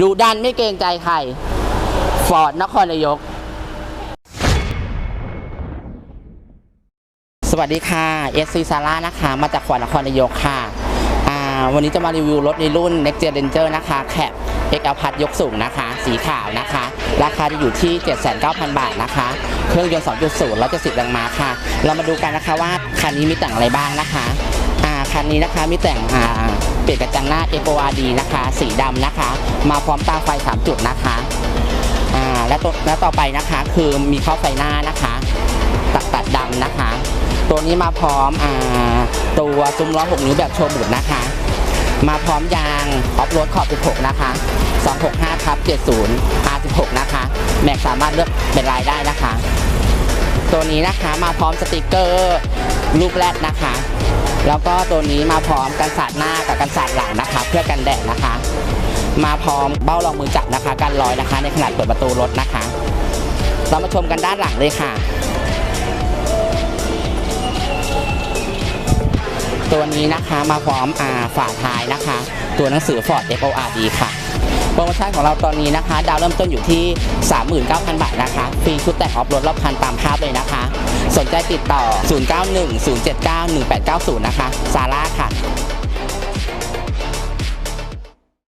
ดูดันไม่เกรงใจใคร ฟอร์ดนครนายก สวัสดีค่ะเอสซีซาร่านะคะ มาจากขวัญนครนายกค่ะ วันนี้จะมารีวิวรถในรุ่น Next Gen Ranger นะคะแคป XL พัดยกสูงนะคะ สีขาวนะคะ ราคาจะอยู่ที่ 79,000 บาทนะคะ เครื่องยนต์ 2.0 170แรงม้าค่ะ เรามาดูกันนะคะว่าคันนี้มีแต่งอะไรบ้างนะคะอ่าคั นนี้นะคะมีแต่งอ่าเปลี่ยนกระจังหน้า FORD นะคะ สีดำนะคะ มาพร้อมตาไฟ 3 จุดนะคะอ่าและตัวและต่อไปนะคะคือมีข้อไฟหน้านะคะ ตัดตัดดำนะคะ ตัวนี้มาพร้อมอ่าตัวซุ้มล้อ6นิ้วแบบโชว์บุดนะคะ มาพร้อมยางออฟโรดขอบ 16 นะคะ 265ทับ70 R16 นะคะ แม็กสามารถเลือกเป็นลายได้นะคะ ตัวนี้นะคะมาพร้อมสติกเกอร์รูปแรกนะคะ แล้วก็ตัวนี้มาพร้อมกันสาดหน้ากับกันสาดหลังนะคะ เพื่อกันแดดนะคะ มาพร้อมเบ้ารองมือจับนะคะกันลอยนะคะ ในขณะเปิดประตูรถนะคะ เรามาชมกันด้านหลังเลยค่ะ ตัวนี้นะคะมาพร้อมอาฝาท้ายนะคะ ตัวหนังสือ Ford FORD ค่ะโปรโมชั่นของเราตอนนี้นะคะ ดาวเริ่มต้นอยู่ที่ 39,000 บาทนะคะฟรีชุดแต่งออฟรถรอบคันตามภาพเลยนะคะ สนใจติดต่อ 0910791890 นะคะ ซาร่าค่ะ